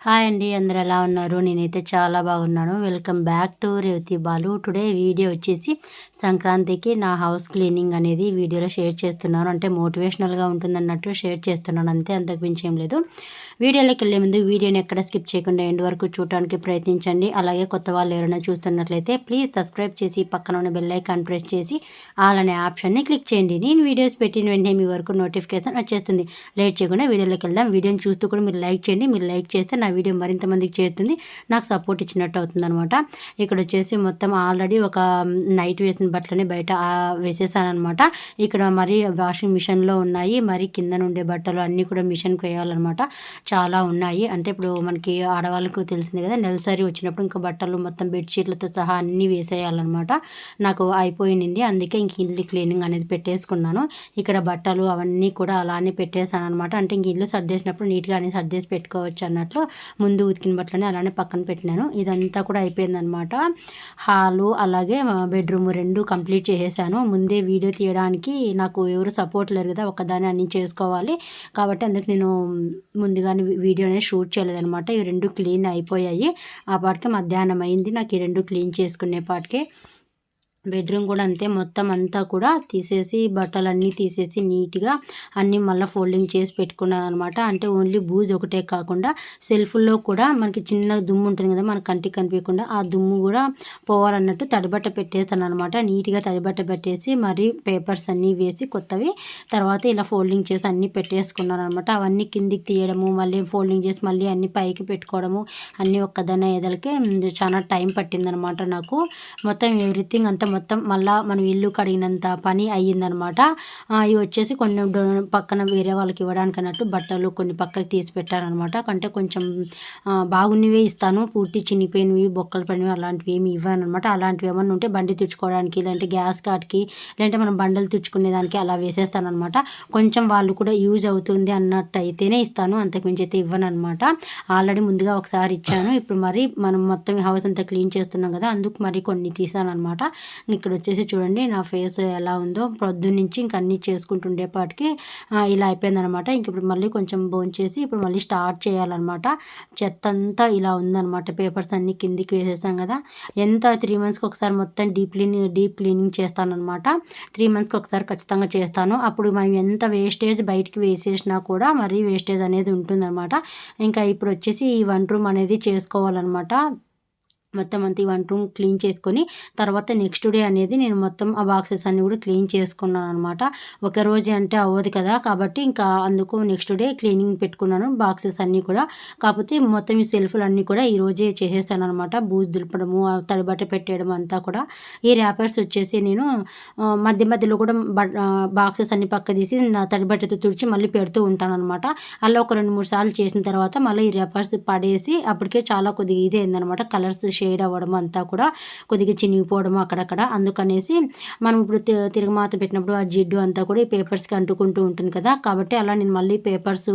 Hi అండి అందరు ఎలా ఉన్నారు? నేనైతే చాలా బాగున్నాను. Welcome back to Revathi Balu today video వచ్చేసి సంక్రాంతికి నా హౌస్ క్లీనింగ్ అనేది వీడియోలో షేర్ చేస్తున్నాను. అంటే మోటివేషనల్గా ఉంటుందన్నట్టు షేర్ చేస్తున్నాను. అంతే అంతకు మించి ఏం లేదు. వీడియోలోకి వెళ్ళే ముందు వీడియోని ఎక్కడ స్కిప్ చేయకుండా ఎండ్ వరకు చూడడానికి ప్రయత్నించండి. అలాగే కొత్త వాళ్ళు ఎవరైనా చూస్తున్నట్లయితే ప్లీజ్ సబ్స్క్రైబ్ చేసి పక్కన ఉన్న బెల్ ఐకాన్ ప్రెస్ చేసి ఆల్ అనే ఆప్షన్ని క్లిక్ చేయండి. నేను వీడియోస్ పెట్టిన వెంటనే మీ వరకు నోటిఫికేషన్ వచ్చేస్తుంది. లేట్ చేయకుండా వీడియోలోకి వెళ్దాం. వీడియోని చూస్తూ కూడా మీరు లైక్ చేయండి. మీరు లైక్ చేస్తే నా వీడియో మరింత మందికి చేరుతుంది. నాకు సపోర్ట్ ఇచ్చినట్టు అవుతుంది ఇక్కడ వచ్చేసి మొత్తం ఆల్రెడీ ఒక um, నైట్ వేసిన బట్టలని బయట వేసేసానమాట ఇక్కడ మరి వాషింగ్ మిషన్లో ఉన్నాయి. మరి కింద నుండే బట్టలు అన్నీ కూడా మిషన్కి వేయాలన్నమాట. చాలా ఉన్నాయి. అంటే ఇప్పుడు మనకి ఆడవాళ్ళకు తెలిసింది కదా నెలసరి వచ్చినప్పుడు ఇంకా బట్టలు మొత్తం బెడ్షీట్లతో సహా అన్నీ వేసేయాలన్నమాట. నాకు అయిపోయింది అందుకే ఇంక ఇల్లు క్లీనింగ్ అనేది పెట్టేసుకున్నాను. ఇక్కడ బట్టలు అవన్నీ కూడా అలానే పెట్టేశాను అనమాట అంటే ఇంక ఇల్లు సర్దేసినప్పుడు నీట్గా అనేది సర్దేసి పెట్టుకోవచ్చు అన్నట్లు ముందు ఉతికిన బట్టలని అలానే పక్కన పెట్టినాను. ఇదంతా కూడా అయిపోయిందనమాట హాలు అలాగే బెడ్రూమ్ రెండు కంప్లీట్ చేసేసాను. ముందే వీడియో తీయడానికి నాకు ఎవరు సపోర్ట్ లేరు కదా ఒకదాన్ని అన్ని చేసుకోవాలి. కాబట్టి అందుకు నేను ముందుగానే వీడియో అనేది షూట్ చేయలేదనమాట ఇవి రెండు క్లీన్ అయిపోయాయి. ఆ పాటికి మధ్యాహ్నం అయింది. నాకు ఈ రెండు క్లీన్ చేసుకునే పాటికే. బెడ్రూమ్ కూడా అంతే. మొత్తం అంతా కూడా తీసేసి బట్టలన్నీ తీసేసి నీట్గా అన్నీ మళ్ళీ ఫోల్డింగ్ చేసి పెట్టుకున్నాను అనమాట అంటే ఓన్లీ బూజ్ ఒకటే కాకుండా సెల్ఫ్లో కూడా మనకి చిన్న దుమ్ము ఉంటుంది కదా మన కంటికి కనిపించకుండా ఆ దుమ్ము కూడా పోవాలన్నట్టు తడిబట్ట పెట్టేస్తాను అనమాట నీట్గా తడిబట్ట పెట్టేసి మరి పేపర్స్ అన్నీ వేసి కొత్తవి తర్వాత ఇలా ఫోల్డింగ్ చేసి అన్నీ పెట్టేసుకున్నాను అనమాట అవన్నీ కిందికి తీయడము మళ్ళీ ఫోల్డింగ్ చేసి మళ్ళీ అన్నీ పైకి పెట్టుకోవడము అన్నీ ఒక్కదన్న ఎదలకే చాలా టైం పట్టిందనమాట నాకు. మొత్తం ఎవ్రీథింగ్ అంతా మొత్తం మళ్ళీ మనం ఇల్లు కడిగినంత పని అయ్యిందనమాట. ఇవి వచ్చేసి కొన్ని పక్కన వేరే వాళ్ళకి ఇవ్వడానికి అన్నట్టు బట్టలు కొన్ని పక్కకి తీసి పెట్టానమాట అంటే కొంచెం బాగున్నవే ఇస్తాను. పూర్తి చినిపోయినవి బొక్కలు పడినవి అలాంటివి ఏమి ఇవ్వను అనమాట అలాంటివి ఏమన్నా ఉంటే బండి తుడుచుకోవడానికి లేదంటే గ్యాస్ కాట్కి లేదంటే మనం బండలు తుడుచుకునే దానికి అలా వేసేస్తానమాట కొంచెం వాళ్ళు కూడా యూజ్ అవుతుంది అన్నట్టు అయితేనే ఇస్తాను అంతకుమించి అయితే ఇవ్వను అనమాట ఆల్రెడీ ముందుగా ఒకసారి ఇచ్చాను. ఇప్పుడు మరి మనం మొత్తం హౌస్ అంతా క్లీన్ చేస్తున్నాం కదా అందుకు మరి కొన్ని తీసాను అనమాట ఇక్కడ వచ్చేసి చూడండి నా ఫేస్ ఎలా ఉందో. పొద్దున్నుంచి ఇంక అన్నీ చేసుకుంటుండేపాటికి ఇలా అయిపోయిందనమాట. ఇంక ఇప్పుడు మళ్ళీ కొంచెం చేసి ఇప్పుడు మళ్ళీ స్టార్ట్ చేయాలన్నమాట. చెత్త అంతా ఇలా ఉందన్నమాట. పేపర్స్ అన్నీ కిందికి వేసేసాం కదా. ఎంత త్రీ మంత్స్కి ఒకసారి మొత్తం డీప్ క్లీనింగ్ డీప్ క్లీనింగ్ చేస్తానమాట త్రీ మంత్స్కి ఒకసారి ఖచ్చితంగా చేస్తాను. అప్పుడు మనం ఎంత వేస్టేజ్ బయటికి వేసేసినా కూడా మరీ వేస్టేజ్ అనేది ఉంటుందన్నమాట. ఇంకా ఇప్పుడు వచ్చేసి ఈ వన్ రూమ్ అనేది చేసుకోవాలన్నమాట. మొత్తం అంతా ఈ వన్ రూమ్ క్లీన్ చేసుకొని తర్వాత నెక్స్ట్ డే అనేది నేను మొత్తం ఆ బాక్సెస్ అన్నీ కూడా క్లీన్ చేసుకున్నాను అనమాట ఒక రోజు అంటే అవ్వదు కదా కాబట్టి ఇంకా అందుకు నెక్స్ట్ డే క్లీనింగ్ పెట్టుకున్నాను బాక్సెస్ అన్నీ కూడా. కాకపోతే మొత్తం ఈ సెల్ఫ్లు అన్నీ కూడా ఈ రోజే చేసేస్తాను అనమాట బూజు దులపడము తడిబట్ట పెట్టేయడం అంతా కూడా. ఈ ర్యాపర్స్ వచ్చేసి నేను మధ్య మధ్యలో కూడా బాక్సెస్ అన్ని పక్క తీసి తడిబట్టతో తుడిచి మళ్ళీ పెడుతూ ఉంటాను అనమాట అలా ఒక రెండు మూడు సార్లు చేసిన తర్వాత మళ్ళీ ఈ ర్యాపర్స్ పడేసి అప్పటికే చాలా కొద్దిగా ఇదే అయిందనమాట కలర్స్ షేడ్ అవ్వడం అంతా కూడా కొద్దిగా చినిగిపోవడం అక్కడక్కడ. అందుకనేసి మనం ఇప్పుడు తిరగమాత పెట్టినప్పుడు ఆ జిడ్డు అంతా కూడా ఈ పేపర్స్కి అంటుకుంటూ ఉంటుంది కదా. కాబట్టి అలా నేను మళ్ళీ పేపర్స్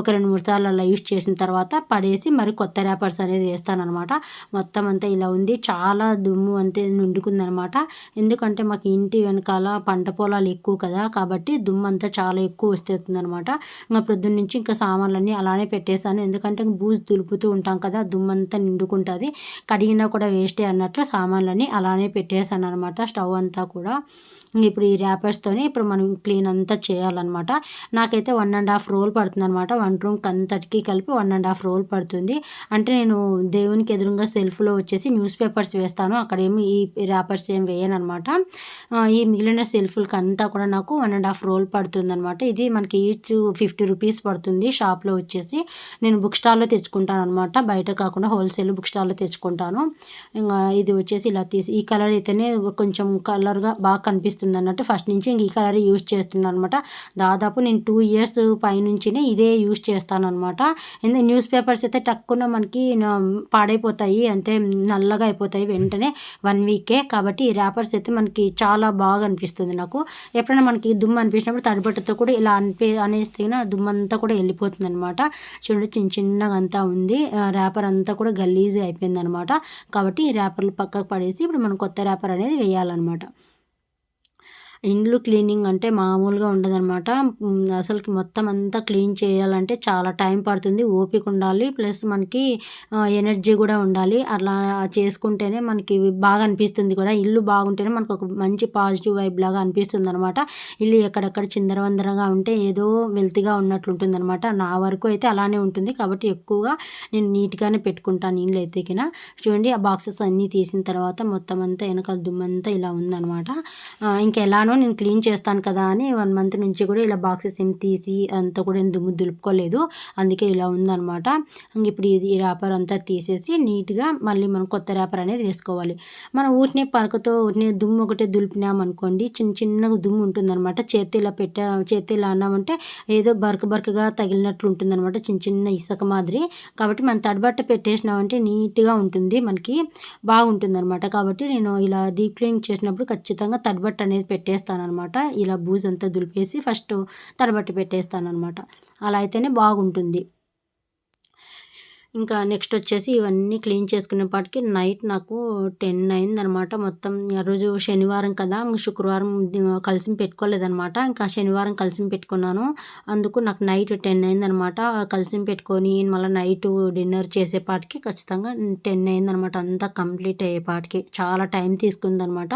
ఒక రెండు మూడు సార్లు అలా యూస్ చేసిన తర్వాత పడేసి మరి కొత్త ర్యాపర్స్ అనేది వేస్తానమాట మొత్తం అంతా ఇలా ఉంది. చాలా దుమ్ము అంతే నిండుకుందనమాట ఎందుకంటే మాకు ఇంటి వెనకాల పంట పొలాలు ఎక్కువ కదా. కాబట్టి దుమ్ము అంతా చాలా ఎక్కువ వస్తుంది అనమాట ఇంకా ప్రొద్దున నుంచి ఇంకా సామాన్లన్నీ అలానే పెట్టేశాను. ఎందుకంటే బూజు దులుపుతూ ఉంటాం కదా. దుమ్ము అంతా నిండుకుంటుంది. కడి కడిగినా కూడా వేస్టే అన్నట్లు సామాన్లన్నీ అలానే పెట్టేసాను అనమాట స్టవ్ అంతా కూడా. ఇప్పుడు ఈ ర్యాపర్స్తోనే ఇప్పుడు మనం క్లీన్ అంతా చేయాలన్నమాట. నాకైతే వన్ అండ్ హాఫ్ రోల్ పడుతుంది అనమాట వన్ రూమ్కి అంతటికి కలిపి వన్ అండ్ హాఫ్ రోల్ పడుతుంది. అంటే నేను దేవునికి ఎదురుగా సెల్ఫ్లో వచ్చేసి న్యూస్ పేపర్స్ వేస్తాను. అక్కడేమి ఈ ర్యాపర్స్ ఏం వేయను అనమాట ఈ మిగిలిన సెల్ఫ్లకి అంతా కూడా నాకు వన్ అండ్ హాఫ్ రోల్ పడుతుంది అనమాట ఇది మనకి ఈచ్ ఫిఫ్టీ రూపీస్ పడుతుంది. షాప్లో వచ్చేసి నేను బుక్ స్టాల్లో తెచ్చుకుంటాను అనమాట బయట కాకుండా హోల్సేల్ బుక్ స్టాల్లో తెచ్చుకుంటాను. తీసుకున్నాను ఇంకా ఇది వచ్చేసి ఇలా తీసి ఈ కలర్ అయితేనే కొంచెం కలర్గా బాగా కనిపిస్తుంది అన్నట్టు ఫస్ట్ నుంచి ఇంక ఈ కలర్ యూజ్ చేస్తున్నాను అనమాట. దాదాపు నేను టూ ఇయర్స్ పైనుంచినే ఇదే యూజ్ చేస్తాను అనమాట. ఎందుకంటే న్యూస్ పేపర్స్ అయితే టక్కున మనకి పాడైపోతాయి. అంతే నల్లగా అయిపోతాయి వెంటనే వన్ వీకే కాబట్టి ఈ ర్యాపర్స్ అయితే మనకి చాలా బాగా అనిపిస్తుంది నాకు. ఎప్పుడైనా మనకి దుమ్ము అనిపించినప్పుడు తడిబట్టతో కూడా ఇలా అనిపి అనేస్తే దుమ్మంతా కూడా వెళ్ళిపోతుంది అనమాట చూడండి చిన్న చిన్నగా అంతా ఉంది. ర్యాపర్ అంతా కూడా గలీజీ అయిపోయింది అనమాట కాబట్టి ఈ ర్యాపర్లు పక్కకు పడేసి ఇప్పుడు మనం కొత్త ర్యాపర్ అనేది వేయాలన్నమాట. ఇండ్లు క్లీనింగ్ అంటే మామూలుగా ఉండదనమాట అసలుకి మొత్తం అంతా క్లీన్ చేయాలంటే చాలా టైం పడుతుంది. ఓపిక ఉండాలి. ప్లస్ మనకి ఎనర్జీ కూడా ఉండాలి. అట్లా చేసుకుంటేనే మనకి బాగా అనిపిస్తుంది కూడా. ఇల్లు బాగుంటేనే మనకు ఒక మంచి పాజిటివ్ వైబ్ లాగా అనిపిస్తుంది అనమాట ఇల్లు ఎక్కడెక్కడ చిందరవందరగా ఉంటే ఏదో వెల్తిగా ఉన్నట్లుంటుంది అనమాట నా వరకు అయితే అలానే ఉంటుంది. కాబట్టి ఎక్కువగా నేను నీట్గానే పెట్టుకుంటాను ఇల్లు అయితే చూడండి ఆ బాక్సెస్ అన్నీ తీసిన తర్వాత మొత్తం అంతా వెనకాల దుమ్మంతా ఇలా ఉందనమాట ఇంకా ఎలానో నేను క్లీన్ చేస్తాను కదా అని వన్ మంత్ నుంచి కూడా ఇలా బాక్సెస్ ఏం తీసి అంతా కూడా ఏం దుమ్ము దులుపుకోలేదు. అందుకే ఇలా ఉందనమాట ఇప్పుడు ఇది ర్యాపర్ అంతా తీసేసి నీట్గా మళ్ళీ మనం కొత్త ర్యాపర్ అనేది వేసుకోవాలి. మనం ఊరినే పరకతో ఊటినే దుమ్ము ఒకటే దులిపినామనుకోండి చిన్న చిన్నగా దుమ్ము ఉంటుందన్నమాట. చేతి ఇలా పెట్టా చేతి ఇలా అన్నామంటే ఏదో బరక బరకగా తగిలినట్లు ఉంటుందన్నమాట చిన్న చిన్న ఇసుక మాదిరి. కాబట్టి మనం తడబట్ట పెట్టేసినామంటే నీట్గా ఉంటుంది మనకి బాగుంటుంది అనమాట కాబట్టి నేను ఇలా డీప్ క్లీనింగ్ చేసినప్పుడు ఖచ్చితంగా తడబట్ట అనేది పెట్టేస్తాను. అనమాట ఇలా బూజంతా దులిపేసి ఫస్ట్ తడబట్టి పెట్టేస్తానమాట అలా అయితేనే బాగుంటుంది. ఇంకా నెక్స్ట్ వచ్చేసి ఇవన్నీ క్లీన్ చేసుకునేపాటికి నైట్ నాకు టెన్ అయిందనమాట మొత్తం. ఆ రోజు శనివారం కదా శుక్రవారం కలిసి పెట్టుకోలేదనమాట. ఇంకా శనివారం కలిసి పెట్టుకున్నాను. అందుకు నాకు నైట్ టెన్ అయిందనమాట. కలిసి పెట్టుకొని మళ్ళీ నైట్ డిన్నర్ చేసేపాటికి ఖచ్చితంగా టెన్ అయిందనమాట. అంతా కంప్లీట్ అయ్యేపాటికి చాలా టైం తీసుకుందనమాట.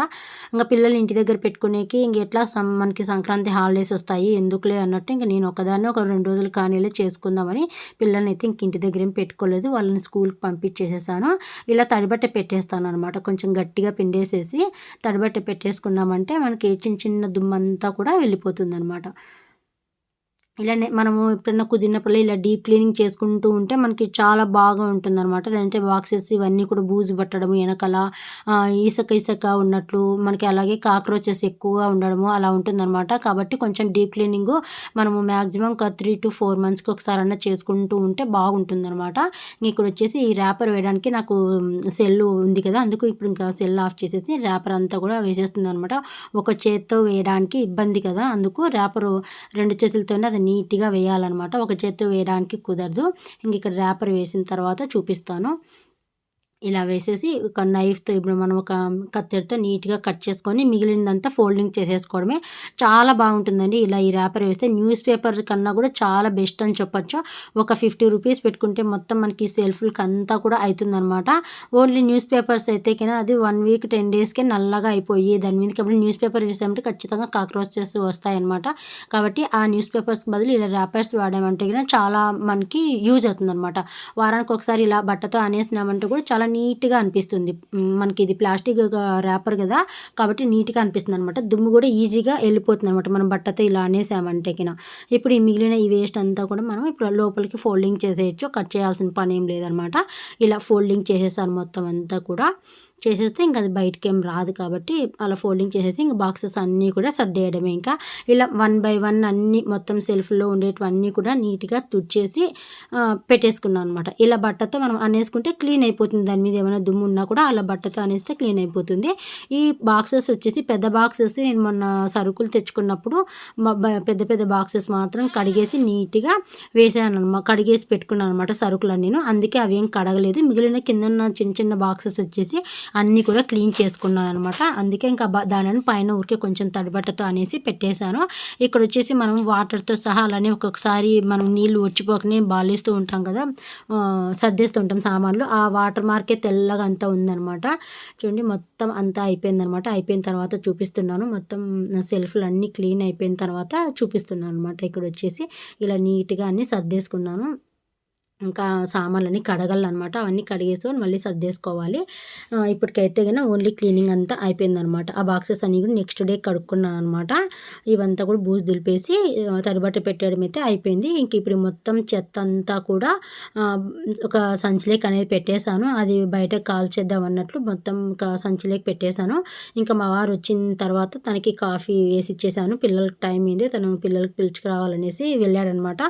ఇంకా పిల్లలు ఇంటి దగ్గర పెట్టుకునేకి ఇంక ఎట్లా మనకి సంక్రాంతి హాలిడేస్ వస్తాయి ఎందుకులే అన్నట్టు ఇంకా నేను ఒకదాన్ని ఒక రెండు రోజులు కానీలే చేసుకుందామని పిల్లల్ని అయితే ఇంక ఇంటి దగ్గర పెట్టుకోలేదు పెట్టుకో వాళ్ళని స్కూల్కి పంపించేసేసాను. ఇలా తడిబట్ట పెట్టేస్తాను అనమాట కొంచెం గట్టిగా పిండేసేసి తడిబట్ట పెట్టేసుకున్నామంటే మనకి చిన్న చిన్న దుమ్మంతా కూడా వెళ్ళిపోతుంది అనమాట ఇలానే మనము ఎప్పుడైనా కుదిరినప్పుడు ఇలా డీప్ క్లీనింగ్ చేసుకుంటూ ఉంటే మనకి చాలా బాగా ఉంటుందన్నమాట. లేదంటే బాక్సెస్ ఇవన్నీ కూడా బూజు పట్టడము వెనకాల ఇసుక ఇసక ఉన్నట్లు మనకి అలాగే కాక్రోచెస్ ఎక్కువగా ఉండడము అలా ఉంటుందన్నమాట. కాబట్టి కొంచెం డీప్ క్లీనింగ్ మనము మ్యాక్సిమం ఒక త్రీ టు ఫోర్ మంత్స్కి ఒకసారి అన్న చేసుకుంటూ ఉంటే బాగుంటుందన్నమాట. ఇక్కడ వచ్చేసి ఈ ర్యాపర్ వేయడానికి నాకు సెల్ ఉంది కదా అందుకు ఇప్పుడు ఇంకా సెల్ ఆఫ్ చేసేసి ర్యాపర్ అంతా కూడా వేసేస్తుంది అనమాట ఒక చేత్తో వేయడానికి ఇబ్బంది కదా అందుకు ర్యాపర్ రెండు చేతులతోనే అది నీట్గా వేయాలన్నమాట. ఒక చేత్తో వేయడానికి కుదరదు. ఇంక ఇక్కడ ర్యాపర్ వేసిన తర్వాత చూపిస్తాను. ఇలా వేసేసి ఒక నైఫ్తో ఇప్పుడు మనం ఒక కత్తెరతో నీట్గా కట్ చేసుకొని మిగిలినదంతా ఫోల్డింగ్ చేసేసుకోవడమే. చాలా బాగుంటుందండి ఇలా ఈ ర్యాపర్ వేస్తే. న్యూస్ పేపర్ కన్నా కూడా చాలా బెస్ట్ అని చెప్పొచ్చు. ఒక ఫిఫ్టీ రూపీస్ పెట్టుకుంటే మొత్తం మనకి సెల్ఫ్లకి అంతా కూడా అవుతుందన్నమాట ఓన్లీ న్యూస్ పేపర్స్ అయితే కన్నా అది వన్ వీక్ టెన్ డేస్కే నల్లగా అయిపోయి దాని మీద కాబట్టి న్యూస్ పేపర్ వేసామంటే ఖచ్చితంగా కాక్రోచెస్ వస్తాయన్నమాట కాబట్టి ఆ న్యూస్ పేపర్స్కి బదులు ఇలా ర్యాపర్స్ వాడామంటే కన్నా చాలా మనకి యూజ్ అవుతుందన్నమాట. వారానికి ఒకసారి ఇలా బట్టతో అనేసినామంటే కూడా చాలా నీట్గా అనిపిస్తుంది. మనకి ఇది ప్లాస్టిక్ ర్యాపర్ కదా కాబట్టి నీట్గా అనిపిస్తుంది అనమాట దుమ్ము కూడా ఈజీగా వెళ్ళిపోతుంది అనమాట మనం బట్టతో ఇలా అనేసామంటేకిన ఇప్పుడు ఈ మిగిలిన ఈ వేస్ట్ అంతా కూడా మనం ఇప్పుడు లోపలికి ఫోల్డింగ్ చేసేయచ్చు కట్ చేయాల్సిన పని ఏం లేదనమాట ఇలా ఫోల్డింగ్ చేసేసాను మొత్తం అంతా కూడా. చేసేస్తే ఇంకా అది బయటకి ఏం రాదు కాబట్టి అలా ఫోల్డింగ్ చేసేసి ఇంకా బాక్సెస్ అన్నీ కూడా సర్దేయడమే. ఇంకా ఇలా వన్ బై వన్ అన్నీ మొత్తం సెల్ఫ్లో ఉండేటివన్నీ కూడా నీట్గా తుడిచేసి పెట్టేసుకున్నాను అనమాట ఇలా బట్టతో మనం అనేసుకుంటే క్లీన్ అయిపోతుంది. దాని మీద ఏమైనా దుమ్ము ఉన్నా కూడా అలా బట్టతో అనేస్తే క్లీన్ అయిపోతుంది. ఈ బాక్సెస్ వచ్చేసి పెద్ద బాక్సెస్ నేను మొన్న సరుకులు తెచ్చుకున్నప్పుడు పెద్ద పెద్ద బాక్సెస్ మాత్రం కడిగేసి నీట్గా వేసాను అనమాట కడిగేసి పెట్టుకున్నాను అనమాట సరుకులు నేను అందుకే అవి ఏం కడగలేదు. మిగిలిన కింద చిన్న చిన్న బాక్సెస్ వచ్చేసి అన్నీ కూడా క్లీన్ చేసుకున్నాను అనమాట అందుకే ఇంకా దానిని పైన ఊరికే కొంచెం తడిబట్టతో అనేసి పెట్టేశాను. ఇక్కడ వచ్చేసి మనం వాటర్తో సహా అలానే ఒక్కొక్కసారి మనం నీళ్ళు వచ్చిపోకనే బాలేస్తూ ఉంటాం కదా సర్దేస్తూ ఉంటాం సామాన్లు. ఆ వాటర్ మార్కే తెల్లగా అంతా ఉందనమాట చూడండి మొత్తం అంతా అయిపోయిందనమాట అయిపోయిన తర్వాత చూపిస్తున్నాను. మొత్తం సెల్ఫ్లు అన్నీ క్లీన్ అయిపోయిన తర్వాత చూపిస్తున్నాను అనమాట ఇక్కడ వచ్చేసి ఇలా నీట్గా అన్నీ సర్దేసుకున్నాను. ఇంకా సామాన్లన్నీ కడగాలన్నమాట. అవన్నీ కడిగేసుకొని మళ్ళీ సర్దేసుకోవాలి. ఇప్పటికైతే కన్నా ఓన్లీ క్లీనింగ్ అంతా అయిపోయిందనమాట ఆ బాక్సెస్ అన్నీ కూడా నెక్స్ట్ డే కడుక్కున్నాను అనమాట ఇవంతా కూడా బూజు దులిపేసి తడిబట్ట పెట్టడం అయితే అయిపోయింది. ఇంక ఇప్పుడు మొత్తం చెత్త అంతా కూడా ఒక సంచిలేక్ అనేది పెట్టేశాను. అది బయట కాల్ చేద్దాం అన్నట్లు మొత్తం ఒక సంచిలేక్ పెట్టేశాను. ఇంకా మా వారు వచ్చిన తర్వాత తనకి కాఫీ వేసి ఇచ్చేసాను పిల్లలకి టైం అయింది. తను పిల్లలకి పిలుచుకురావాలనేసి వెళ్ళాడనమాట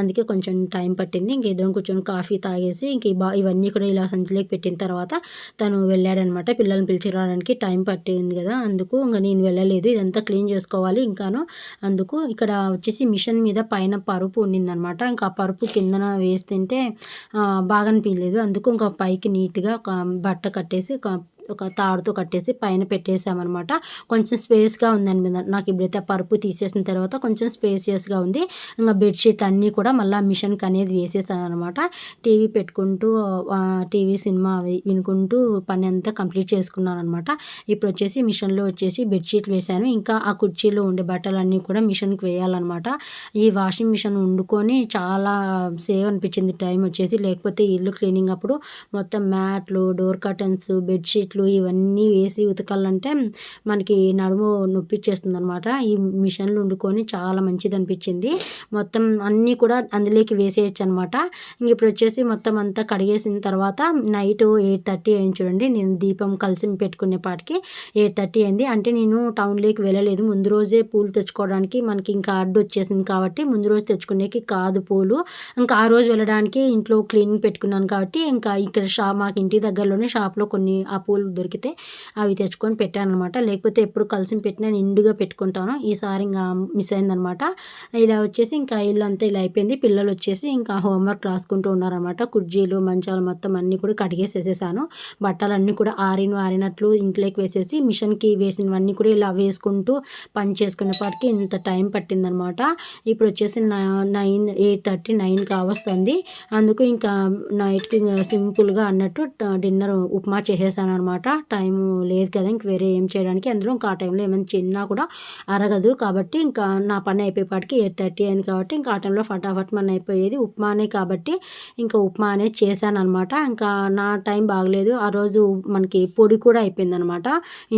అందుకే కొంచెం టైం పట్టింది. ఇంక ఇద్దరం కూర్చొని కాఫీ తాగేసి ఇంక బా ఇవన్నీ కూడా ఇలా సంచిలోకి పెట్టిన తర్వాత తను వెళ్ళాడనమాట. పిల్లల్ని పిలిచి రావడానికి టైం పట్టింది కదా అందుకు ఇంకా నేను వెళ్ళలేదు. ఇదంతా క్లీన్ చేసుకోవాలి ఇంకాను. అందుకు ఇక్కడ వచ్చేసి మిషన్ మీద పైన పరుపు ఉండిందనమాట. ఇంకా ఆ పరుపు కిందన వేస్తుంటే బాగా అనిపించలేదు. అందుకు ఇంకా పైకి నీట్గా ఒక బట్ట కట్టేసి ఒక ఒక తాడుతో కట్టేసి పైన పెట్టేసామన్నమాట కొంచెం స్పేస్గా ఉందండి మీద. నాకు ఇప్పుడైతే పరుపు తీసేసిన తర్వాత కొంచెం స్పేసియస్గా ఉంది. ఇంకా బెడ్షీట్ అన్నీ కూడా మళ్ళీ మిషన్కి అనేది వేసేసాను అనమాట టీవీ పెట్టుకుంటూ టీవీ సినిమా అవి వినుకుంటూ పని అంతా కంప్లీట్ చేసుకున్నాను అనమాట ఇప్పుడు వచ్చేసి మిషన్లో వచ్చేసి బెడ్షీట్లు వేసాను ఇంకా ఆ కుర్చీలో ఉండే బట్టలన్నీ కూడా మిషన్కి వేయాలన్నమాట. ఈ వాషింగ్ మిషన్ వండుకొని చాలా సేవ్ అనిపించింది. టైం వచ్చేసి లేకపోతే ఇల్లు క్లీనింగ్ అప్పుడు మొత్తం మ్యాట్లు డోర్ కర్టన్స్ బెడ్షీట్లు ఇవన్నీ వేసి ఉతకాలంటే మనకి నడుము నొప్పిచ్చేస్తుంది అనమాట ఈ మిషన్లు వండుకొని చాలా మంచిది అనిపించింది. మొత్తం అన్నీ కూడా అందులోకి వేసేయచ్చు అనమాట ఇంక ఇప్పుడు వచ్చేసి మొత్తం అంతా కడిగేసిన తర్వాత నైట్ ఎయిట్ థర్టీ అయింది చూడండి. నేను దీపం కలిసి పెట్టుకునే పాటికి ఎయిట్ థర్టీ అయింది. అంటే నేను టౌన్లోకి వెళ్ళలేదు. ముందు రోజే పూలు తెచ్చుకోవడానికి మనకి ఇంకా అడ్డు వచ్చేసింది కాబట్టి ముందు రోజు తెచ్చుకునేకి కాదు పూలు. ఇంకా ఆ రోజు వెళ్ళడానికి ఇంట్లో క్లీనింగ్ పెట్టుకున్నాను కాబట్టి ఇంకా ఇక్కడ షా మాకు ఇంటి దగ్గరలోనే షాప్లో కొన్ని ఆ పూలు దొరికితే అవి తెచ్చుకొని పెట్టాను అనమాట లేకపోతే ఎప్పుడు కలిసి పెట్టినా నిండుగా పెట్టుకుంటాను. ఈసారి ఇంకా మిస్ అయిందనమాట ఇలా వచ్చేసి ఇంకా ఇల్లు అంతా ఇలా అయిపోయింది. పిల్లలు వచ్చేసి ఇంకా హోంవర్క్ రాసుకుంటూ ఉన్నారనమాట కుర్జీలు మంచాలు మొత్తం అన్నీ కూడా కడిగేసేసేసాను. బట్టలన్నీ కూడా ఆరిన ఆరినట్లు ఇంట్లోకి వేసేసి మిషన్కి వేసినవన్నీ కూడా ఇలా వేసుకుంటూ పని చేసుకునేపాటికి ఇంత టైం పట్టిందనమాట ఇప్పుడు వచ్చేసి నైన్ ఎయిట్ థర్టీ నైన్ కావస్తుంది అందుకు ఇంకా నైట్కి సింపుల్గా అన్నట్టు డిన్నర్ ఉప్మా చేసేసాను అనమాట అనమాట టైం లేదు కదా ఇంక వేరే ఏం చేయడానికి. అందులో ఇంకా ఆ టైంలో ఏమైనా చిన్నా కూడా అరగదు కాబట్టి ఇంకా నా పని అయిపోయేపాటికి ఎయిట్ థర్టీ అయింది కాబట్టి ఇంకా ఆ టైంలో ఫటాఫట్ మన అయిపోయేది ఉప్మానే కాబట్టి ఇంకా ఉప్మా అనేది చేశానమాట అనమాట ఇంకా నా టైం బాగలేదు. ఆ రోజు మనకి పొడి కూడా అయిపోయింది అనమాట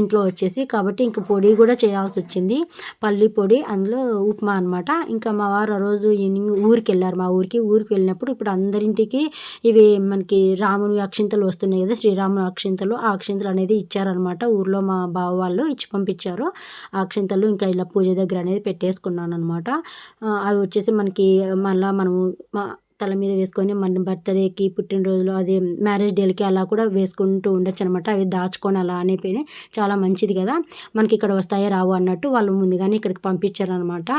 ఇంట్లో వచ్చేసి. కాబట్టి ఇంక పొడి కూడా చేయాల్సి వచ్చింది. పల్లి పొడి అందులో ఉప్మా అనమాట ఇంకా మా వారు ఆ రోజు ఈవినింగ్ ఊరికి వెళ్ళారు. మా ఊరికి ఊరికి వెళ్ళినప్పుడు ఇప్పుడు అందరింటికి ఇవి మనకి రాముని అక్షింతలు వస్తున్నాయి కదా శ్రీరాముని అక్షింతలు. ఆ అక్షింతలు అనేది ఇచ్చారనమాట ఊర్లో మా బావ వాళ్ళు ఇచ్చి పంపించారు. అక్షింతలు ఇంకా ఇలా పూజ దగ్గర అనేది పెట్టేసుకున్నాను అనమాట అవి వచ్చేసి మనకి మళ్ళీ మనము తల మీద వేసుకొని మన బర్త్డేకి పుట్టినరోజులు అదే మ్యారేజ్ డేలకి అలా కూడా వేసుకుంటూ ఉండొచ్చు అనమాట అవి దాచుకొని అలా అనేపోయి చాలా మంచిది కదా. మనకి ఇక్కడ వస్తాయో రావు అన్నట్టు వాళ్ళు ముందుగానే ఇక్కడికి పంపించారనమాట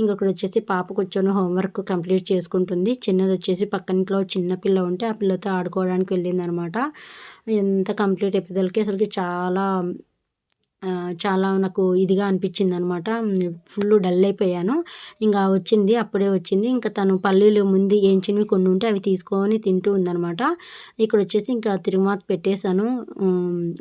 ఇంకొకటి వచ్చేసి పాప కూర్చొని హోంవర్క్ కంప్లీట్ చేసుకుంటుంది. చిన్నది వచ్చేసి పక్కనింట్లో చిన్న పిల్ల ఉంటే ఆ పిల్లతో ఆడుకోవడానికి వెళ్ళింది అనమాట ఎంత కంప్లీట్ అయిపోయేసరికి అసలుకి చాలా చాలా నాకు ఇదిగా అనిపించింది అనమాట ఫుల్ డల్ అయిపోయాను. ఇంకా వచ్చింది అప్పుడే వచ్చింది. ఇంకా తను పల్లీలు ముందు ఏంచినవి కొన్ని ఉంటే అవి తీసుకొని తింటూ ఉందనమాట. ఇక్కడ వచ్చేసి ఇంకా తిరుమాత పెట్టేశాను.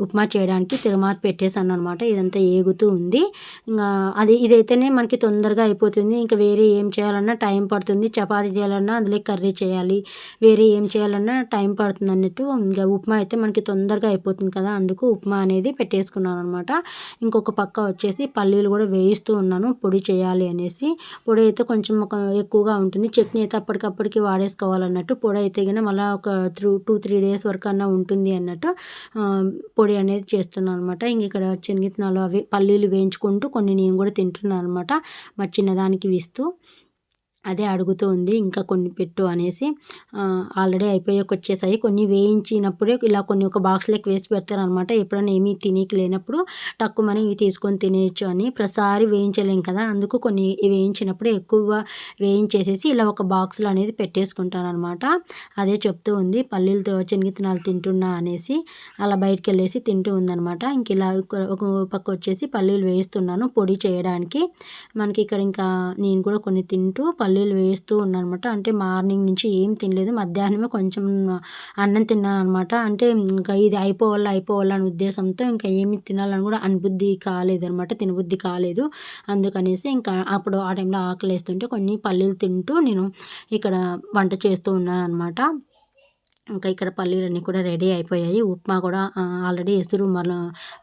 ఉప్మా చేయడానికి తిరుమాత పెట్టేశాను అనమాట ఇదంతా ఏగుతూ ఉంది. ఇంకా అది ఇదైతేనే మనకి తొందరగా అయిపోతుంది. ఇంకా వేరే ఏం చేయాలన్నా టైం పడుతుంది. చపాతి చేయాలన్నా అందులో కర్రీ చేయాలి. వేరే ఏం చేయాలన్నా టైం పడుతుంది అన్నట్టు. ఇంకా ఉప్మా అయితే మనకి తొందరగా అయిపోతుంది కదా. అందుకు ఉప్మా అనేది పెట్టేసుకున్నాను అనమాట ఇంకొక పక్క వచ్చేసి పల్లీలు కూడా వేయిస్తూ ఉన్నాను. పొడి చేయాలి అనేసి. పొడి అయితే కొంచెం ఒక ఎక్కువగా ఉంటుంది. చట్నీ అయితే అప్పటికప్పటికి వాడేసుకోవాలన్నట్టు. పొడి అయితే కానీ మళ్ళీ ఒక త్రూ టూ త్రీ డేస్ వరకు అన్నా ఉంటుంది అన్నట్టు పొడి అనేది చేస్తున్నాను అనమాట ఇంక ఇక్కడ శనగిత్తనాలు అవి పల్లీలు వేయించుకుంటూ కొన్ని నేను కూడా తింటున్నాను అనమాట మా చిన్నదానికి ఇస్తూ అదే అడుగుతూ ఉంది ఇంకా కొన్ని పెట్టు అనేసి. ఆల్రెడీ అయిపోయాక వచ్చేసాయి. కొన్ని వేయించినప్పుడే ఇలా కొన్ని ఒక బాక్స్లోకి వేసి పెడతారనమాట. ఎప్పుడైనా ఏమీ తినేకి లేనప్పుడు తక్కువని ఇవి తీసుకొని తినేయచ్చు అని ప్రతిసారి వేయించలేం కదా. అందుకు కొన్ని వేయించినప్పుడు ఎక్కువ వేయించేసేసి ఇలా ఒక బాక్స్లో అనేది పెట్టేసుకుంటాను అనమాట అదే చెప్తూ ఉంది పల్లీలతో శనగిత్తనాలు తింటున్నా అనేసి. అలా బయటకు వెళ్ళేసి తింటూ ఉందనమాట. ఇంక ఇలా ఒక పక్క వచ్చేసి పల్లీలు వేయిస్తున్నాను పొడి చేయడానికి. మనకి ఇక్కడ ఇంకా నేను కూడా కొన్ని తింటూ పల్లి పల్లీలు వేస్తూ ఉన్నాను అనమాట అంటే మార్నింగ్ నుంచి ఏం తినలేదు. మధ్యాహ్నమే కొంచెం అన్నం తిన్నాను అనమాట అంటే ఇంకా ఇది అయిపోవాలి అయిపోవాలి అనే ఉద్దేశంతో ఇంకా ఏమి తినాలని కూడా అనుబుద్ధి కాలేదు అనమాట తినబుద్ధి కాలేదు. అందుకనేసి ఇంకా అప్పుడు ఆ టైంలో ఆకలి వేస్తుంటే కొన్ని పల్లీలు తింటూ నేను ఇక్కడ వంట చేస్తూ ఉన్నాను అనమాట ఇంకా ఇక్కడ పల్లీలన్నీ కూడా రెడీ అయిపోయాయి. ఉప్మా కూడా ఆల్రెడీ ఎసురు మర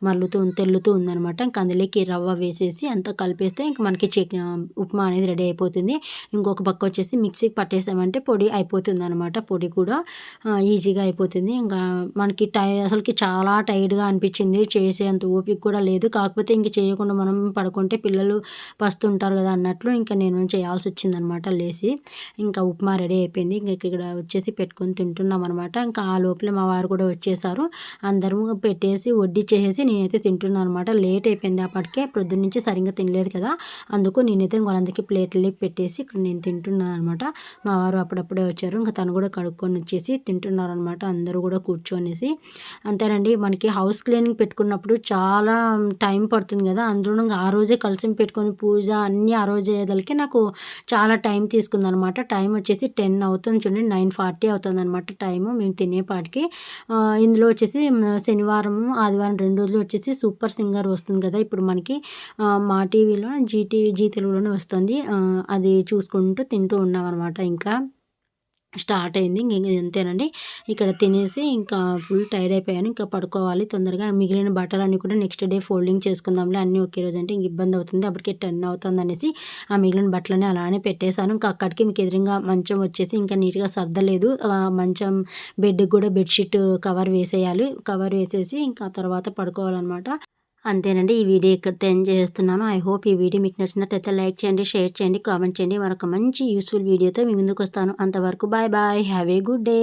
మరలుతూ తెల్లుతూ ఉందనమాట ఇంకా అందులోకి రవ్వ వేసేసి అంతా కలిపేస్తే ఇంకా మనకి చట్నీ ఉప్మా అనేది రెడీ అయిపోతుంది. ఇంకొక పక్క వచ్చేసి మిక్సీకి పట్టేసామంటే పొడి అయిపోతుంది అనమాట పొడి కూడా ఈజీగా అయిపోతుంది. ఇంకా మనకి టై అసలుకి చాలా టైర్డ్గా అనిపించింది. చేసేంత ఓపిక కూడా లేదు. కాకపోతే ఇంక చేయకుండా మనం పడుకుంటే పిల్లలు పస్తుంటారు కదా అన్నట్లు ఇంకా నేను చేయాల్సి వచ్చిందనమాట లేచి ఇంకా ఉప్మా రెడీ అయిపోయింది. ఇంకా ఇక్కడ వచ్చేసి పెట్టుకొని తింటున్నాం అనమాట ఇంకా ఆ లోపల మా వారు కూడా వచ్చేసారు. అందరము పెట్టేసి వడ్డీ చేసేసి నేనైతే తింటున్నాను అనమాట లేట్ అయిపోయింది అప్పటికే. ప్రొద్దున నుంచి సరిగ్గా తినలేదు కదా. అందుకు నేనైతే వాళ్ళందరికీ ప్లేట్లకి పెట్టేసి ఇక్కడ నేను తింటున్నాను అనమాట మా వారు అప్పుడప్పుడే వచ్చారు. ఇంకా తను కూడా కడుక్కొని వచ్చేసి తింటున్నారు అనమాట అందరూ కూడా కూర్చొనేసి. అంతేనండి. మనకి హౌస్ క్లీనింగ్ పెట్టుకున్నప్పుడు చాలా టైం పడుతుంది కదా. అందులో ఆ రోజే కలిసి పెట్టుకొని పూజ అన్నీ ఆ రోజు అయ్యేదలకి నాకు చాలా టైం తీసుకుందనమాట. టైం వచ్చేసి టెన్ అవుతుంది చూడండి. నైన్ ఫార్టీ అవుతుంది అనమాట టైము మేము తినేపాటికి ఇందులో వచ్చేసి శనివారం ఆదివారం రెండు రోజులు వచ్చేసి సూపర్ సింగర్ వస్తుంది కదా. ఇప్పుడు మనకి మా టీవీలో జీటీ జీ తెలుగులోనే వస్తుంది. అది చూసుకుంటూ తింటూ ఉన్నాం అనమాట ఇంకా. స్టార్ట్ అయింది. ఇంక అంతేనండి ఇక్కడ తినేసి ఇంకా ఫుల్ టైర్డ్ అయిపోయాను. ఇంకా పడుకోవాలి తొందరగా. మిగిలిన బట్టలన్నీ కూడా నెక్స్ట్ డే ఫోల్డింగ్ చేసుకుందాంలే అన్నీ ఒకే రోజు అంటే ఇంక ఇబ్బంది అవుతుంది. అప్పటికే టెన్ అవుతుంది అనేసి ఆ మిగిలిన బట్టలని అలానే పెట్టేశాను. ఇంకా అక్కడికి మీకు ఎదురుగా మంచం వచ్చేసి ఇంకా నీట్గా సర్దలేదు. మంచం బెడ్కి కూడా బెడ్షీట్ కవర్ వేసేయాలి. కవర్ వేసేసి ఇంకా తర్వాత పడుకోవాలన్నమాట. అంతేనండి. ఈ వీడియో ఇక్కడితో ఎంజాయ్ చేస్తున్నాను ఐ హోప్ ఈ వీడియో మీకు నచ్చినట్లయితే లైక్ చేయండి షేర్ చేయండి కామెంట్ చేయండి. మరొక మంచి యూస్ఫుల్ వీడియోతో మీ ముందుకు వస్తాను అంతవరకు bye bye. Have a good day.